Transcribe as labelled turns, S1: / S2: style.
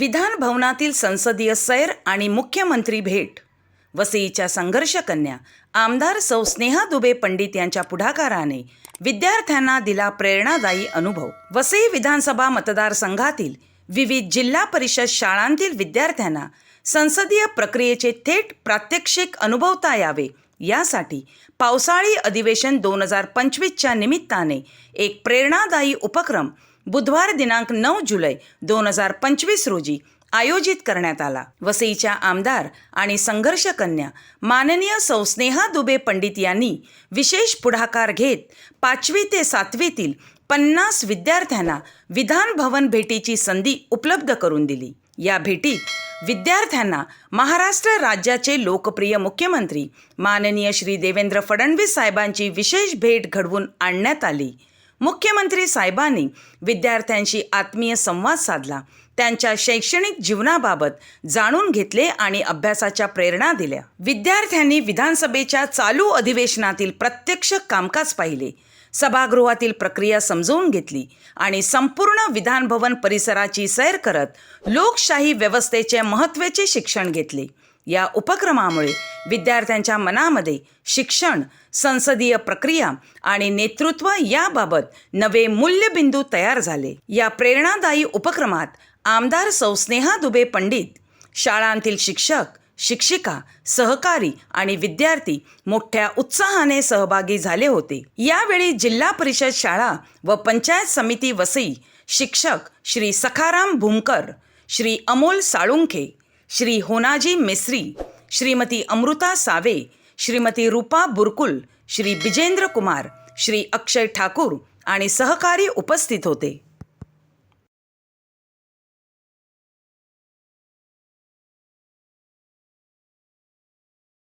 S1: विधान भवनातील संसदीय सैर आणि मुख्यमंत्री भेट. वसईच्या संघर्ष कन्या आमदार सौ स्नेहा दुबे पंडित यांच्या पुढाकाराने विद्यार्थ्यांना दिला प्रेरणादायी अनुभव. वसई विधानसभा मतदारसंघातील विविध जिल्हा परिषद शाळांतील विद्यार्थ्यांना संसदीय प्रक्रियेचे थेट प्रात्यक्षिक अनुभवता यावे. यासाठी पावसाळी अधिवेशन दोन हजार पंचवीसच्या निमित्ताने एक प्रेरणादायी उपक्रम बुधवार दिनांक नऊ जुलै दोन हजार पंचवीस रोजी आयोजित करण्यात आला. वसईच्या आमदार आणि संघर्ष कन्या माननीय सौ स्नेहा दुबे पंडित यांनी विशेष पुढाकार घेत पाचवी ते सातवीतील पन्नास विद्यार्थ्यांना विधान भवन भेटीची संधी उपलब्ध करून दिली. या भेटीत विद्यार्थ्यांना महाराष्ट्र राज्याचे लोकप्रिय मुख्यमंत्री माननीय श्री देवेंद्र फडणवीस साहेबांची विशेष भेट घडवून आणण्यात आली. मुख्यमंत्री साहेबांनी विद्यार्थ्यांशी आत्मीय संवाद साधला. त्यांच्या शैक्षणिक जीवनाबाबत जाणून घेतले आणि अभ्यासाच्या प्रेरणा दिल्या. विद्यार्थ्यांनी विधानसभेच्या चालू अधिवेशनातील प्रत्यक्ष कामकाज पाहिले. सभागृहातील प्रक्रिया समजवून घेतली आणि संपूर्ण विधानभवन परिसराची सैर करत लोकशाही व्यवस्थेचे महत्त्वाचे शिक्षण घेतले. या उपक्रमामुळे विद्यार्थ्यांच्या मनामध्ये शिक्षण संसदीय प्रक्रिया आणि नेतृत्व याबाबत नवे मूल्यबिंदू तयार झाले. या प्रेरणादायी उपक्रमात आमदार सौ स्नेहा दुबे पंडित शाळांतील शिक्षक शिक्षिका सहकारी आणि विद्यार्थी मोठ्या उत्साहाने सहभागी झाले होते. यावेळी जिल्हा परिषद शाळा व पंचायत समिती वसई शिक्षक श्री सखाराम भूमकर श्री अमोल साळुंखे श्री होनाजी मिस्री श्रीमती अमृता सावे श्रीमती रूपा बुरकुल श्री बिजेंद्र कुमार श्री अक्षय ठाकूर आणि सहकारी उपस्थित होते.